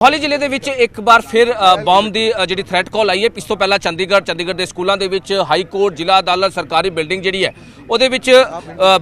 ਮੋਹਾਲੀ ਜ਼ਿਲ੍ਹੇ ਦੇ ਵਿੱਚ ਇੱਕ ਵਾਰ ਫਿਰ ਬੰਬ ਦੀ ਜਿਹੜੀ ਥ੍ਰੈਟ ਕਾਲ ਆਈ ਹੈ ਇਸ ਤੋਂ ਪਹਿਲਾਂ ਚੰਡੀਗੜ੍ਹ ਚੰਡੀਗੜ੍ਹ ਦੇ ਸਕੂਲਾਂ ਦੇ ਵਿੱਚ ਹਾਈ ਕੋਰਟ ਜ਼ਿਲ੍ਹਾ ਅਦਾਲਤ ਸਰਕਾਰੀ ਬਿਲਡਿੰਗ ਜਿਹੜੀ ਹੈ ਉਹਦੇ ਵਿੱਚ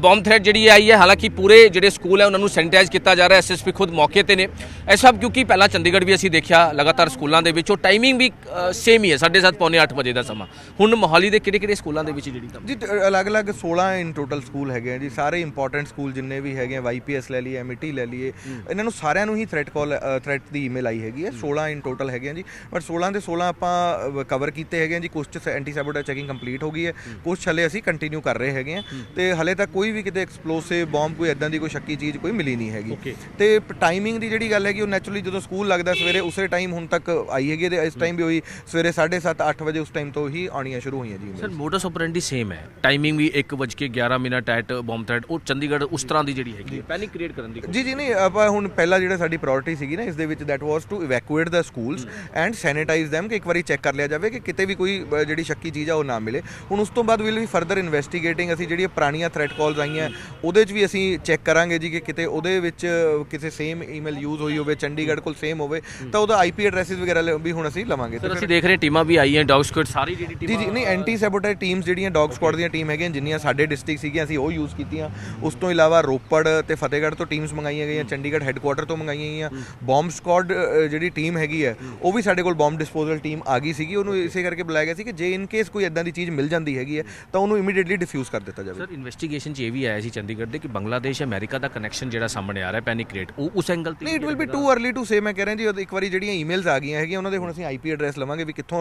ਬੰਬ ਥ੍ਰੈਟ ਜਿਹੜੀ ਆਈ ਹੈ ਹਾਲਾਂਕਿ ਪੂਰੇ ਜਿਹੜੇ ਸਕੂਲ ਹੈ ਉਹਨਾਂ ਨੂੰ ਸੈਨੀਟਾਈਜ਼ ਕੀਤਾ ਜਾ ਰਿਹਾ ਐਸਐਸਪੀ ਖੁਦ ਮੌਕੇ ਤੇ ਨੇ। ਇਹ ਸਭ ਕਿਉਂਕਿ ਪਹਿਲਾਂ ਚੰਡੀਗੜ੍ਹ ਵੀ ਅਸੀਂ ਦੇਖਿਆ ਲਗਾਤਾਰ ਸਕੂਲਾਂ ਦੇ ਵਿੱਚ ਉਹ ਟਾਈਮਿੰਗ ਵੀ ਸੇਮ ਹੀ ਹੈ 7:30 ਪੌਣੇ 8 ਵਜੇ ਦਾ ਸਮਾਂ। ਹੁਣ ਮੋਹਾਲੀ ਦੇ ਕਿਹੜੇ ਕਿਹੜੇ ਸਕੂਲਾਂ ਦੇ ਵਿੱਚ ਜਿਹੜੀ ਜੀ ਅਲੱਗ-ਅਲੱਗ 16 ਇਨ ਟੋਟਲ ਸਕੂਲ ਹੈਗੇ ਆ ਜੀ ਸਾਰੇ ਇੰਪੋਰਟੈਂਟ ਸਕੂਲ ਜਿੰਨੇ ਵੀ ਹੈਗੇ ਆ ਵਾਈਪੀਐਸ ਲੈ ਲਈਏ ਐਮਟੀ ਲੈ ਲਈਏ ਇਹਨਾਂ ਨੂੰ ਸਾਰਿਆਂ ਨੂੰ ਹੀ ਥ੍ਰੈਟ ਕਾਲ ਥ੍ਰੈਟ ਦੀ ਈਮੇਲ ਆਈ ਹੈਗੀ ਹੈ 16 ਇਨ ਟੋਟਲ ਹੈਗੇ ਆ ਜੀ। ਬਟ 16 ਦੇ 16 ਆਪਾਂ ਕਵਰ ਕੀਤੇ ਹੈਗੇ ਆ ਜੀ। ਕੁਝ ਐਂਟੀ ਸੈਬੋਟੇਜ ਚੈਕਿੰਗ ਕੰਪਲੀਟ ਹੋ ਗਈ ਹੈ। ਕੁਝ ਹਲੇ ਅਸੀਂ ਕੰਟੀਨਿਊ ਕਰ ਰਹੇ ਹੈਗੇ ਆ। ਤੇ ਹਲੇ ਤੱਕ ਕੋਈ ਵੀ ਕਿਤੇ ਐਕਸਪਲੋਸਿਵ ਬੰਬ ਕੋਈ ਐਦਾਂ ਦੀ ਕੋਈ ਸ਼ੱਕੀ ਚੀਜ਼ ਕੋਈ ਮਿਲੀ ਨਹੀਂ ਹੈਗੀ. ਤੇ ਟਾਈਮਿੰਗ ਦੀ ਜਿਹੜੀ ਗੱਲ ਹੈਗੀ ਉਹ ਨੈਚੁਰਲੀ ਜਦੋਂ ਸਕੂਲ ਲੱਗਦਾ ਸਵੇਰੇ ਉਸੇ ਟਾਈਮ ਹੁਣ ਤੱਕ ਆਈ ਹੈਗੀ ਤੇ ਇਸ ਟਾਈਮ ਵੀ ਹੋਈ ਸਵੇਰੇ 7:30 8 ਵਜੇ ਉਸ ਟਾਈਮ ਤੋਂ ਹੀ ਆਉਣੀਆਂ ਸ਼ੁਰੂ ਹੋਈਆਂ ਜੀ। ਸਰ ਮੋਡਸ ਆਪਰੈਂਡੀ ਸੇਮ ਹੈ। ਟਾਈਮਿੰਗ ਵੀ 1:11 ਮਿੰਟ ਐਟ ਬੰਬ ਥ੍ਰੈਟ ਉਹ ਚੰਡੀਗੜ੍ਹ ਉਸ ਤਰ੍ਹਾਂ ਦੀ ਜਿਹੜੀ ਹੈਗੀ ਪੈਨਿਕ ਕ੍ਰੀਏਟ ਕਰਨ ਦੀ ਜੀ ਜੀ ਨਹੀਂ ਆਪਾਂ ਹੁਣ ਪਹਿਲਾ ਜਿਹੜਾ ਸਾਡੀ ਪ੍ਰਾਇੋਰਟੀ ਸੀਗੀ ਨਾ ਇਸ ਦੇ ਵਿੱਚ that was to evacuate the schools and sanitize them ਕਿ ਇੱਕ ਵਾਰੀ ਚੈੱਕ ਕਰ ਲਿਆ ਜਾਵੇ ਕਿ ਕਿਤੇ ਵੀ ਕੋਈ ਜਿਹੜੀ ਸ਼ੱਕੀ ਚੀਜ਼ ਆ ਉਹ ਨਾ ਮਿਲੇ ਹੁਣ ਉਸ ਤੋਂ ਬਾਅਦ ਵਿਲ ਵੀ ਫਰਦਰ ਇਨਵੈਸਟੀਗੇਟਿੰਗ ਅਸੀਂ ਜਿਹੜੀਆਂ ਪੁਰਾਣੀਆਂ ਥ੍ਰੈਟ ਕਾਲਸ ਆਈਆਂ ਉਹਦੇ 'ਚ ਵੀ ਅਸੀਂ ਚੈੱਕ ਕਰਾਂਗੇ ਜੀ ਕਿ ਕਿਤੇ ਉਹਦੇ ਵਿੱਚ ਕਿਸੇ ਸੇਮ ਈਮੇਲ ਯੂਜ਼ ਹੋਈ ਹੋਵੇ ਚੰਡੀਗੜ੍ਹ ਕੋਲ ਸੇਮ ਹੋਵੇ ਤਾਂ ਉਹਦਾ ਆਈਪੀ ਐਡਰੈਸਸ ਵਗੈਰਾ ਵੀ ਹੁਣ ਅਸੀਂ ਲਵਾਂਗੇ ਸਰ ਅਸੀਂ ਦੇਖ ਰਹੇ ਟੀਮਾਂ ਵੀ ਆਈਆਂ ਡੌਗ ਸਕੁਐਡ ਸਾਰੀ ਜਿਹੜੀ ਜੀ ਟੀਮਾਂ ਜੀ ਨਹੀਂ ਐਂਟੀ ਸੈਬੋਟੇਜ ਟੀਮਸ ਜਿਹੜੀਆਂ ਡੌਗ ਸਕੁਆਡ ਦੀਆਂ ਟੀਮ ਹੈਗੀਆਂ ਜਿੰਨੀਆਂ ਸਾਡੇ ਡਿਸਟ੍ਰਿਕਟ ਸੀਗੀਆਂ ਅਸੀਂ ਉਹ ਯੂਜ਼ ਕੀਤੀਆਂ। ਉਸ ਤੋਂ ਇਲਾਵਾ ਰੋਪੜ ਤੇ ਫਤਿਹਗੜ੍ਹ ਤੋਂ ਟੀਮਸ ਮੰਗਾਈਆਂ ਗਈਆਂ ਚੰਡੀਗੜ੍ਹ ਹੈੱਡਕੁਆਟਰ ਤੋਂ ਮੰਗਾਈਆਂ ਗਈਆਂ। ਬੰਬ ਸਕੁਆਡ ਜਿਹੜੀ ਟੀਮ ਹੈਗੀ ਹੈ ਉਹ ਵੀ ਸਾਡੇ ਕੋਲ ਬੰਬ ਡਿਸਪੋਜ਼ਲ ਟੀਮ ਆ ਗਈ ਸੀਗੀ। ਉਹਨੂੰ ਇਸੇ ਕਰਕੇ ਬੁਲਾਇਆ ਗਿਆ ਸੀ ਕਿ ਜੇ ਇਨ ਕੇਸ ਕੋਈ ਇਦਾਂ ਦੀ ਚੀਜ਼ ਮਿਲ ਜਾਂਦੀ ਹੈਗੀ ਹੈ ਤਾਂ ਉਹਨੂੰ ਇਮੀਡੀਏਟਲੀ ਡਿਫਿਊਜ਼ ਕਰ ਦਿੱਤਾ ਜਾਵੇ। ਸਰ ਇਨਵੈਸਟੀਗੇਸ਼ਨ 'ਚ ਇਹ ਵੀ ਆਇਆ ਸੀ ਚੰਡੀਗੜ੍ਹ ਦੇ ਕਿ ਬੰਗਲਾਦੇਸ਼ ਅਮਰੀਕਾ ਦਾ ਕਨੈਕਸ਼ਨ ਜਿਹੜਾ ਸਾਹਮਣੇ ਆ ਰਿਹਾ ਪੈਨਿਕ ਕ੍ਰੀਏਟ ਉਹ ਉਸ ਐਂਗਲ ਤੇ ਨਹੀਂ it will be too early to say ਮੈਂ ਕਹਿ ਰਿਹਾ ਜੀ ਇੱਕ ਵਾਰੀ ਜਿਹੜੀਆਂ ਈਮੇਲਸ ਆ ਗਈਆਂ ਹੈਗੀਆਂ ਉਹਨਾਂ ਦੇ ਹੁਣ ਅਸੀਂ ਆਈਪੀ ਐਡਰੈਸ ਲਵਾਂਗੇ ਵੀ ਕਿੱਥੋਂ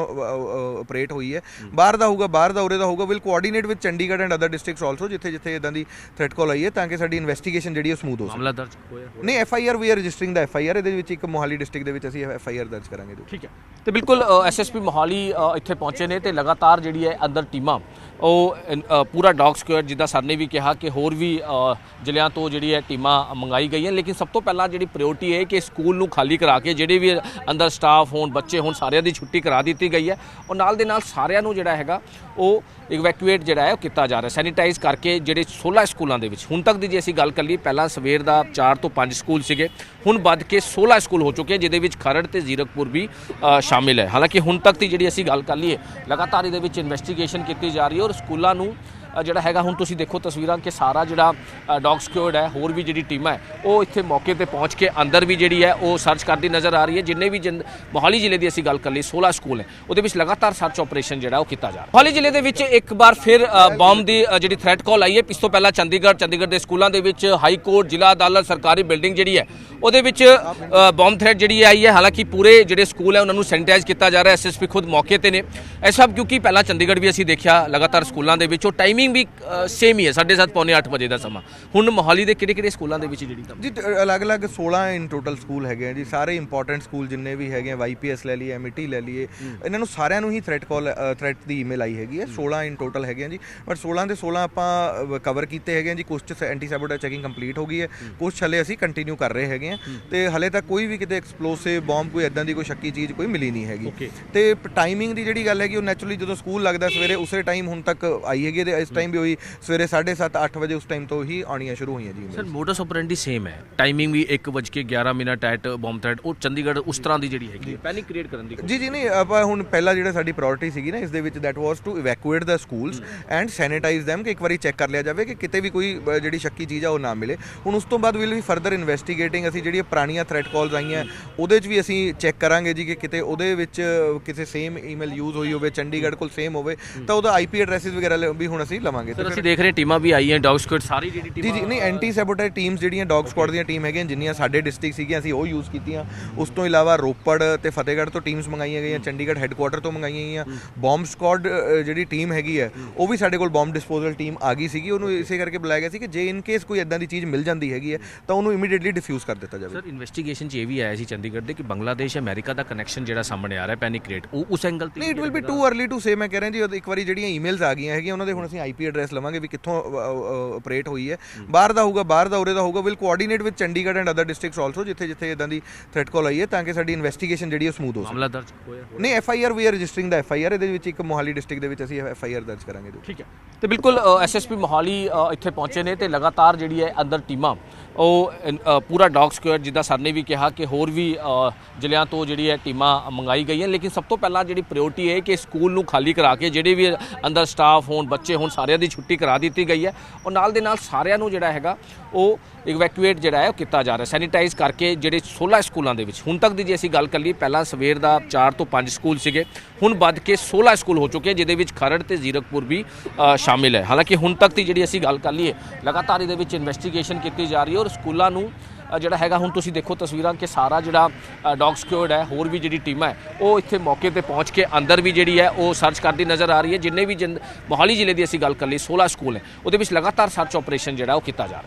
ਆਪਰੇਟ ਹੋਈ ਹੈ। ਬਾਹਰ ਦਾ ਹੋਊਗਾ ਬਾਹਰ ਦਾ ਉਰੇ ਦਾ ਹੋਊਗਾ will coordinate with Chandigarh and other districts also ਜਿੱਥੇ ਜਿੱਥੇ ਇਦਾਂ ਦੀ ਥ੍ਰੈਟ ਕਾਲ ਆਈ ਹੈ ਤਾਂ ਕਿ ਸਾਡੀ ਇਨਵੈਸਟੀਗੇਸ਼ਨ ਜਿਹੜੀ ਉਹ ਸਮੂਥ ਹੋ ਸਕੇ। ਮਾਮਲਾ ਦਰਜ ਹੋਇਆ। ਨਹੀਂ F I R we are registering the F I R ਇਹਦੇ ਵਿੱਚ ਇੱਕ ਮੋਹਾਲੀ ਡਿਸਟ੍ਰਿਕਟ ਦੇ ਵਿੱਚ ਅਸੀਂ ਐਫ ਆਈ ਆਰ ਦਰਜ ਕਰਾਂਗੇ ਜੀ ਠੀਕ ਹੈ। ਤੇ ਬਿਲਕੁਲ ਐਸਐਸਪੀ ਮੋਹਾਲੀ ਅ, ਇੱਥੇ ਪਹੁੰਚੇ ਨੇ ਤੇ ਲਗਾਤਾਰ ਜਿਹੜੀ ਹੈ ਅੰਦਰ ਟੀਮਾਂ ਉਹ ਪੂਰਾ ਡੌਗ ਸਕੁਐਡ ਜਿੱਦਾਂ ਸਰ ਨੇ ਵੀ ਕਿਹਾ ਕਿ ਹੋਰ ਵੀ ਜ਼ਿਲ੍ਹਿਆਂ ਤੋਂ ਜਿਹੜੀ ਹੈ ਟੀਮਾਂ ਮੰਗਾਈ ਗਈਆਂ। ਲੇਕਿਨ ਸਭ ਤੋਂ ਪਹਿਲਾਂ ਜਿਹੜੀ ਪ੍ਰਾਇੋਰਟੀ ਹੈ ਕਿ ਸਕੂਲ ਨੂੰ ਖਾਲੀ ਕਰਾ ਕੇ ਜਿਹੜੇ ਵੀ ਅੰਦਰ ਸਟਾਫ ਹੋਣ, ਬੱਚੇ ਹੋਣ, ਸਾਰਿਆਂ ਦੀ ਛੁੱਟੀ ਕਰਾ ਦਿੱਤੀ ਗਈ ਹੈ। ਔਰ ਨਾਲ ਦੇ ਨਾਲ ਸਾਰਿਆਂ ਨੂੰ ਜਿਹੜਾ ਹੈਗਾ, ਉਹ ਇਵੈਕੂਏਟ ਜਿਹੜਾ ਹੈ ਉਹ ਕੀਤਾ ਜਾ ਰਿਹਾ। ਸੈਨੀਟਾਈਜ਼ ਕਰਕੇ ਜਿਹੜੇ 16 ਸਕੂਲਾਂ ਦੇ ਵਿੱਚ, ਹੁਣ ਤੱਕ ਦੀ ਜੇ ਅਸੀਂ ਗੱਲ ਕਰ ਲਈ ਪਹਿਲਾਂ ਸਵੇਰ ਦਾ 4 ਤੋਂ 5 ਸਕੂਲ ਸੀਗੇ। ਹੁਣ ਵੱਧ ਕੇ 16 ਸਕੂਲ ਹੋ ਚੁੱਕੇ ਜਿਹਦੇ ਵਿੱਚ ਖਰੜ ਤੇ ਜ਼ੀਰਕਪੁਰ ਵੀ ਸ਼ਾਮਿਲ ਹੈ। ਹਾਲਾਂਕਿ ਹੁਣ ਤੱਕ ਦੀ ਜਿਹੜੀ ਅਸੀਂ ਗੱਲ ਕਰ ਲਈਏ, ਲਗਾਤਾਰ ਇਹਦੇ ਵਿੱਚ ਇਨਵੈਸਟੀਗੇਸ਼ਨ ਕੀਤੀ ਜਾ ਰਹੀ ਹੈ। ਔਰ ਸਕੂਲਾਂ ਨੂੰ ਜਿਹੜਾ ਹੈਗਾ ਹੁਣ ਤੁਸੀਂ ਦੇਖੋ ਤਸਵੀਰਾਂ ਕਿ ਸਾਰਾ ਜਿਹੜਾ ਡੌਗ ਸਕਿਉਰਡ ਹੈ ਹੋਰ ਵੀ ਜਿਹੜੀ ਟੀਮਾਂ ਹੈ ਉਹ ਇੱਥੇ ਮੌਕੇ ਤੇ ਪਹੁੰਚ ਕੇ ਅੰਦਰ ਵੀ ਜਿਹੜੀ ਹੈ ਉਹ ਸਰਚ ਕਰਦੀ ਨਜ਼ਰ ਆ ਰਹੀ ਹੈ। ਜਿੰਨੇ ਵੀ ਜਿੰਨ- ਮੋਹਾਲੀ ਜ਼ਿਲ੍ਹੇ ਦੀ ਅਸੀਂ ਗੱਲ ਕਰ ਲਈ 16 ਸਕੂਲ ਹੈ। ਉਹਦੇ ਵਿੱਚ ਲਗਾਤਾਰ ਸਰਚ ਆਪਰੇਸ਼ਨ ਜਿਹੜਾ ਉਹ ਕੀਤਾ ਜਾ ਰਿਹਾ। ਮੋਹਾਲੀ ਜ਼ਿਲ੍ਹੇ ਦੇ ਵਿੱਚ ਇੱਕ ਵਾਰ ਫਿਰ ਅ, ਬੰਬ ਦੀ ਜਿਹੜੀ ਥ੍ਰੈਟ ਕਾਲ ਆਈ ਹੈ। ਇਸ ਤੋਂ ਪਹਿਲਾਂ ਚੰਡੀਗੜ੍ਹ ਚੰਡੀਗੜ੍ਹ ਦੇ ਸਕੂਲਾਂ ਦੇ ਵਿੱਚ ਹਾਈ ਕੋਰਟ ਜ਼ਿਲ੍ਹਾ ਅਦਾਲਤ ਸਰਕਾਰੀ ਬਿਲਡਿੰਗ ਜਿਹੜੀ ਹੈ ਉਹਦੇ ਵਿੱਚ ਅ, ਬੰਬ ਥ੍ਰੈਟ ਜਿਹੜੀ ਆਈ ਹੈ। ਹਾਲਾਂਕਿ ਪੂਰੇ ਜਿਹੜੇ ਸਕੂਲ ਹੈ ਉਹਨਾਂ ਨੂੰ ਸੈਨੀਟਾਈਜ਼ ਕੀਤਾ ਜਾ ਰਿਹਾ। ਐਸਐਸਪੀ ਖੁਦ ਮੌਕੇ ਤੇ ਨੇ। ਇਹ ਸਭ ਕਿਉਂਕਿ ਪਹਿਲਾਂ ਚੰਡੀਗੜ੍ਹ ਵੀ ਅਸੀਂ ਦੇਖਿਆ ਲਗਾਤਾਰ ਸਕੂਲਾਂ ਦੇ ਵਿੱਚ। ਉਹ ਟਾਈਮਿੰਗ ਵੀ ਸੇਮ ਹੀ ਹੈ 7:30 ਪੌਣੇ 8 ਵਜੇ ਦਾ ਸਮਾਂ। ਹੁਣ ਮੋਹਾਲੀ ਦੇ ਕਿਹੜੇ ਕਿਹੜੇ ਸਕੂਲਾਂ ਦੇ ਵਿੱਚ ਜਿਹੜੀ ਜੀ ਅਲੱਗ-ਅਲੱਗ 16 ਇਨ ਟੋਟਲ ਸਕੂਲ ਹੈਗੇ ਆ ਜੀ। ਸਾਰੇ ਇੰਪੋਰਟੈਂਟ ਸਕੂਲ ਜਿੰਨੇ ਵੀ ਹੈਗੇ ਆ ਵਾਈਪੀਐਸ ਲੈ ਲਈਏ ਐਮਟੀ ਲੈ ਲਈਏ ਇਹਨਾਂ ਨੂੰ ਸਾਰਿਆਂ ਨੂੰ ਹੀ ਥ੍ਰੈਟ ਕਾਲ ਥ੍ਰੈਟ ਦੀ ਈਮੇਲ ਆਈ ਹੈਗੀ ਹੈ। 16 ਇਨ ਟੋਟਲ ਹੈਗੇ ਆ ਜੀ। ਬਟ 16 ਦੇ 16 ਆਪਾਂ ਕਵਰ ਕੀਤੇ ਹੈਗੇ ਆ ਜੀ। ਕੁਝ ਐਂਟੀ ਸੈਬੋਟੇਜ ਚੈਕਿੰਗ ਕੰਪਲੀਟ ਹੋ ਗਈ ਹੈ। ਕੁਝ ਹਲੇ ਅਸੀਂ ਕੰਟੀਨਿਊ ਕਰ ਰਹੇ ਹੈਗੇ ਆ। ਤੇ ਹਲੇ ਤੱਕ ਕੋਈ ਵੀ ਕਿਤੇ ਐਕਸਪਲੋਸਿਵ ਬੰਬ ਕੋਈ ਐਦਾਂ ਦੀ ਕੋਈ ਸ਼ੱਕੀ ਚੀਜ਼ ਕੋਈ ਮਿਲੀ ਨਹੀਂ ਹੈਗੀ. ਤੇ ਟਾਈਮਿੰਗ ਦੀ ਜਿਹੜੀ ਗੱਲ ਹੈਗੀ ਉਹ ਨੈਚੁਰਲੀ ਜਦੋਂ ਸਕੂਲ ਲੱਗਦਾ ਸਵੇਰੇ ਉਸੇ ਟਾਈਮ ਹੁਣ ਤੱਕ ਆਈ ਹੈਗੀ ਇਸ ਟਾਈਮ ਵੀ ਹੋਈ ਸਵੇਰੇ 7:30 8 ਵਜੇ ਉਸ ਟਾਈਮ ਤੋਂ ਹੀ ਆਉਣੀਆਂ ਸ਼ੁਰੂ ਹੋਈਆਂ ਜੀ ਸਰ ਮੋਡਸ ਆਪਰੈਂਡੀ ਸੇਮ ਹੈ। ਟਾਈਮਿੰਗ ਵੀ 1:11 ਮਿੰਟ ਐਟ ਬੰਬ ਥ੍ਰੈਟ ਉਹ ਚੰਡੀਗੜ੍ਹ ਉਸ ਤਰ੍ਹਾਂ ਦੀ ਜਿਹੜੀ ਹੈਗੀ ਪੈਨਿਕ ਕ੍ਰੀਏਟ ਕਰਨ ਦੀ ਜੀ ਜੀ ਨਹੀਂ ਆਪਾਂ ਹੁਣ ਪਹਿਲਾ ਜਿਹੜਾ ਸਾਡੀ ਪ੍ਰਾਇੋਰਟੀ ਸੀਗੀ ਨਾ ਇਸ ਦੇ ਵਿੱਚ that was to evacuate the schools and sanitize them ਕਿ ਇੱਕ ਵਾਰੀ ਚੈੱਕ ਕਰ ਲਿਆ ਜਾਵੇ ਕਿ ਕਿਤੇ ਵੀ ਕੋਈ ਜਿਹੜੀ ਸ਼ੱਕੀ ਚੀਜ਼ ਆ ਉਹ ਨਾ ਮਿਲੇ। ਹੁਣ ਉਸ ਤੋਂ ਬਾਅਦ ਵਿਲ ਵੀ ਫਰਦਰ ਇਨਵੈਸਟੀਗੇਟਿੰਗ ਅਸੀਂ ਜਿਹੜੀਆਂ ਪੁਰਾਣੀਆਂ ਥ੍ਰੈਟ ਕਾਲਸ ਆਈਆਂ ਉਹਦੇ 'ਚ ਵੀ ਅਸੀਂ ਚੈੱਕ ਕਰਾਂਗੇ ਜੀ ਕਿ ਕਿਤੇ ਉਹਦੇ ਵਿੱਚ ਕਿਸੇ ਸੇਮ ਈਮੇਲ ਯੂਜ਼ ਹੋਈ ਹੋਵੇ ਚੰਡੀਗੜ੍ਹ ਕੋਲ ਸੇਮ ਹੋਵੇ ਤਾਂ ਉਹਦਾ ਆਈਪੀ ਐਡਰੈਸਸ ਵਗੈਰਾ ਵੀ ਹੁਣ ਅਸੀਂ ਲਵਾਂਗੇ। ਸਰ ਅਸੀਂ ਦੇਖ ਰਹੇ ਟੀਮਾਂ ਵੀ ਆਈਆਂ ਡੌਗ ਸਕੁਐਡ ਸਾਰੀ ਜਿਹੜੀ ਜੀ ਟੀਮਾਂ ਜੀ ਨਹੀਂ ਐਂਟੀ ਸੈਬੋਟੇਜ ਟੀਮਸ ਜਿਹੜੀਆਂ ਡੌਗ ਸਕੁਆਡ ਦੀਆਂ ਟੀਮ ਹੈਗੀਆਂ ਜਿੰਨੀਆਂ ਸਾਡੇ ਡਿਸਟ੍ਰਿਕਟ ਸੀਗੀਆਂ ਅਸੀਂ ਉਹ ਯੂਜ਼ ਕੀਤੀਆਂ। ਉਸ ਤੋਂ ਇਲਾਵਾ ਰੋਪੜ ਤੇ ਫਤਿਹਗੜ੍ਹ ਤੋਂ ਟੀਮਸ ਮੰਗਾਈਆਂ ਗਈਆਂ ਚੰਡੀਗੜ੍ਹ ਹੈੱਡਕੁਆਟਰ ਤੋਂ ਮੰਗਾਈਆਂ ਗਈਆਂ। ਬੰਬ ਸਕੁਆਡ ਜਿਹੜੀ ਟੀਮ ਹੈਗੀ ਹੈ ਉਹ ਵੀ ਸਾਡੇ ਕੋਲ ਬੰਬ ਡਿਸਪੋਜ਼ਲ ਟੀਮ ਆ ਗਈ ਸੀਗੀ। ਉਹਨੂੰ ਇਸੇ ਕਰਕੇ ਬੁਲਾਇਆ ਗਿਆ ਸੀ ਕਿ ਜੇ ਇਨ ਕੇਸ ਕੋਈ ਇਦਾਂ ਦੀ ਚੀਜ਼ ਮਿਲ ਜਾਂਦੀ ਹੈਗੀ ਹੈ ਤਾਂ ਉਹਨੂੰ ਇਮੀਡੀਏਟਲੀ ਡਿਫਿਊਜ਼ ਕਰ ਦਿੱਤਾ ਜਾਵੇ। ਸਰ ਇਨਵੈਸਟੀਗੇਸ਼ਨ 'ਚ ਇਹ ਵੀ ਆਇਆ ਸੀ ਚੰਡੀਗੜ੍ਹ ਦੇ ਕਿ ਬੰਗਲਾਦੇਸ਼ ਅਮਰੀਕਾ ਦਾ ਕਨੈਕਸ਼ਨ ਜਿਹੜਾ ਸਾਹਮਣੇ ਆ ਰਿਹਾ ਪੈਨਿਕ ਕ੍ਰੀਏਟ ਉਹ ਉਸ ਐਂਗਲ ਤੇ ਨਹੀਂ it will be too early to say ਮੈਂ ਕਹਿ ਰਿਹਾ ਜੀ ਇੱਕ ਵਾਰੀ ਜਿਹੜੀਆਂ ਈਮੇਲਸ ਆ ਗਈਆਂ ਹੈਗੀਆਂ ਉਹਨਾਂ ਦੇ ਹੁਣ ਅਸੀਂ ਆਈਪੀ ਐਡਰੈਸ ਲਵਾਂਗੇ ਵੀ ਕਿੱਥੋਂ ਆਪਰੇਟ ਹੋਈ ਹੈ। ਬਾਹਰ ਦਾ ਹੋਊਗਾ ਬਾਹਰ ਦਾ ਉਰੇ ਦਾ ਹੋਊਗਾ will coordinate with Chandigarh and other districts also ਜਿੱਥੇ ਜਿੱਥੇ ਇਦਾਂ ਦੀ ਥ੍ਰੈਟ ਕਾਲ ਆਈ ਹੈ ਤਾਂ ਕਿ ਸਾਡੀ ਇਨਵੈਸਟੀਗੇਸ਼ਨ ਜਿਹੜੀ ਉਹ ਸਮੂਥ ਹੋ ਸਕੇ। ਮਾਮਲਾ ਦਰਜ ਹੋਇਆ ਨਹੀਂ F I R we are registering the F I R ਇਹਦੇ ਵਿੱਚ ਇੱਕ ਮੋਹਾਲੀ ਡਿਸਟ੍ਰਿਕਟ ਦੇ ਵਿੱਚ ਅਸੀਂ ਐਫ ਆਈ ਆਰ ਦਰਜ ਕਰਾਂਗੇ। ਠੀਕ ਹੈ। ਤੇ ਬਿਲਕੁਲ ਐਸਐਸਪੀ ਮੋਹਾਲੀ ਅ, ਇੱਥੇ ਪਹੁੰਚੇ ਨੇ ਤੇ ਲਗਾਤਾਰ ਜਿਹੜੀ ਹੈ ਅੰਦਰ ਟੀਮਾਂ ਉਹ ਪੂਰਾ ਡੌਗ ਸਕੁਐਡ ਜਿੱਦਾਂ ਸਰ ਨੇ ਵੀ ਕਿਹਾ ਕਿ ਹੋਰ ਵੀ ਜ਼ਿਲ੍ਹਿਆਂ ਤੋਂ ਜਿਹੜੀ ਹੈ ਟੀਮਾਂ ਮੰਗਾਈ ਗਈਆਂ। ਲੇਕਿਨ ਸਭ ਤੋਂ ਪਹਿਲਾਂ ਜਿਹੜੀ ਪ੍ਰਾਇੋਰਟੀ ਹੈ ਕਿ ਸਕੂਲ ਨੂੰ ਖਾਲੀ ਕਰਾ ਕੇ ਜਿਹੜੇ ਵੀ ਅੰਦਰ ਸਟਾਫ ਹੋਣ, ਬੱਚੇ ਹੋਣ, ਸਾਰਿਆਂ ਦੀ ਛੁੱਟੀ ਕਰਾ ਦਿੱਤੀ ਗਈ ਹੈ। ਔਰ ਨਾਲ ਦੇ ਨਾਲ ਸਾਰਿਆਂ ਨੂੰ ਜਿਹੜਾ ਹੈਗਾ, ਉਹ ਇਵੈਕੂਏਟ ਜਿਹੜਾ ਹੈ, ਉਹ ਕੀਤਾ ਜਾ ਰਿਹਾ। ਸੈਨੀਟਾਈਜ਼ ਕਰਕੇ ਜਿਹੜੇ 16 ਸਕੂਲਾਂ ਦੇ ਵਿੱਚ, ਹੁਣ ਤੱਕ ਦੀ ਜੇ ਅਸੀਂ ਗੱਲ ਕਰ ਲਈ ਪਹਿਲਾਂ ਸਵੇਰ ਦਾ 4 ਤੋਂ 5 ਸਕੂਲ ਸੀਗੇ। ਹੁਣ ਵੱਧ ਕੇ 16 ਸਕੂਲ ਹੋ ਚੁੱਕੇ ਜਿਹਦੇ ਵਿੱਚ ਖਰੜ ਤੇ ਜ਼ੀਰਕਪੁਰ ਵੀ ਸ਼ਾਮਿਲ ਹੈ। ਹਾਲਾਂਕਿ ਹੁਣ ਤੱਕ ਦੀ ਜਿਹੜੀ ਅਸੀਂ ਗੱਲ ਕਰ ਲਈਏ, ਲਗਾਤਾਰ ਇਹਦੇ ਵਿੱਚ ਇਨਵੈਸਟੀਗੇਸ਼ਨ ਕੀਤੀ ਜਾ ਰਹੀ ਹੈ ਔਰ ਸਕੂਲਾਂ ਨੂੰ ਜਿਹੜਾ ਹੈਗਾ, ਹੁਣ ਤੁਸੀਂ ਦੇਖੋ ਤਸਵੀਰਾਂ ਕਿ ਸਾਰਾ ਜਿਹੜਾ ਡੌਗ ਸਕਿਉਰਡ ਹੈ, ਹੋਰ ਵੀ ਜਿਹੜੀ ਟੀਮਾਂ ਹੈ, ਉਹ ਇੱਥੇ ਮੌਕੇ ਤੇ ਪਹੁੰਚ ਕੇ ਅੰਦਰ ਵੀ ਜਿਹੜੀ ਹੈ, ਉਹ ਸਰਚ ਕਰਦੀ ਨਜ਼ਰ ਆ ਰਹੀ ਹੈ। ਜਿੰਨੇ ਵੀ ਜਿੰਨ- ਮੋਹਾਲੀ ਜ਼ਿਲ੍ਹੇ ਦੀ ਅਸੀਂ ਗੱਲ ਕਰ ਲਈ 16 ਸਕੂਲ ਹੈ ਉਹਦੇ ਵਿੱਚ ਲਗਾਤਾਰ ਸਰਚ ਆਪਰੇਸ਼ਨ ਜਿਹੜਾ ਉਹ ਕੀਤਾ ਜਾ ਰਿਹਾ।